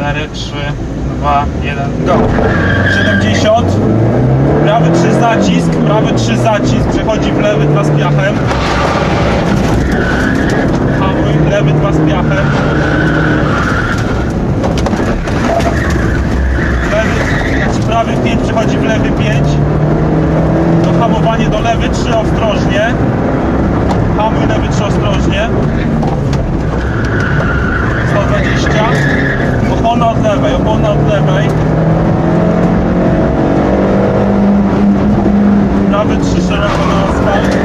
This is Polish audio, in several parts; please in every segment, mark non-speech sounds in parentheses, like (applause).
4, 3, 2, 1, go. 70. Prawy 3 zacisk, prawy 3 zacisk, przechodzi w lewy 2 z piachem. Hamuj, lewy 2 z piachem. Lewy, znaczy prawy 5 przechodzi w lewy 5. To hamowanie do lewy 3 ostrożnie. Hamuj lewy 3 ostrożnie. 120. Opona od lewej, opona od lewej. Prawy 3 szeroko na asfalt.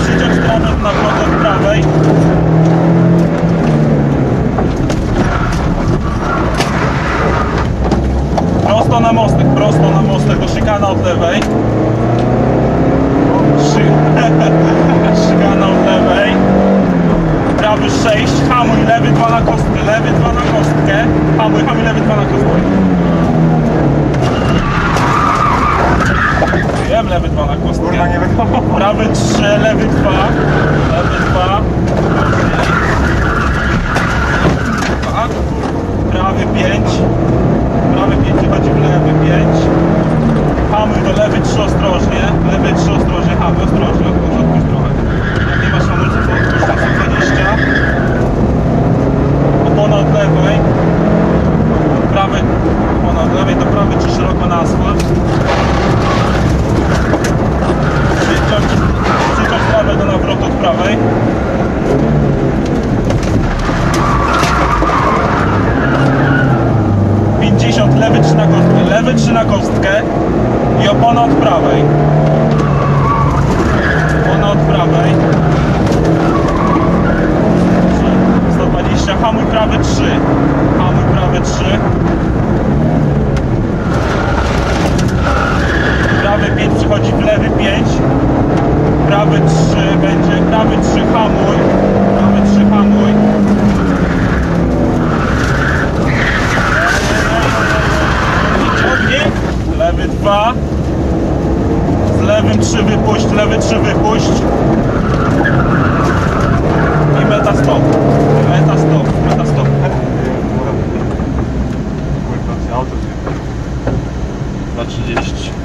Przyciąg stronę na od prawej. Prosto na mostek, prosto na mostek, do szykana od lewej. Szy... (laughs) szykana od lewej. Prawy 6, hamuj, lewy 2 na kostkę, lewy 2 na kostkę. Hamuj, hamuj, lewy 2 na kostkę. Wiem, lewy 2 na kostkę. Kurwa nie wychodzą. Prawy 3, lewy 2. Lewy 2. Tak. Prawy 5. Prawy 5 wychodzi w lewy 5. Hamuj do lewy 3 ostrożnie. Lewy 3 ostrożnie, hamuj ostrożnie. Odpuść, odpuść trochę. Jak nie masz hamulca, to odpuść tak 120. Opona od lewej. Prawy, opona od lewej, to prawy 3 szeroko na asfalt. Przyciąg, przyciąg prawy do nawrotu od prawej. Pięćdziesiąt lewy 3 na lewy 3 na kostkę i opona od prawej. Opona od prawej. 120, hamuj prawy 3. Hamuj prawy 3. Prawy 5 przychodzi w lewy 5. Prawy 3 będzie, prawy 3 hamuj. trzy wypuść, lewy trzy wypuść i meta stop, meta stop, meta stop. Na 30.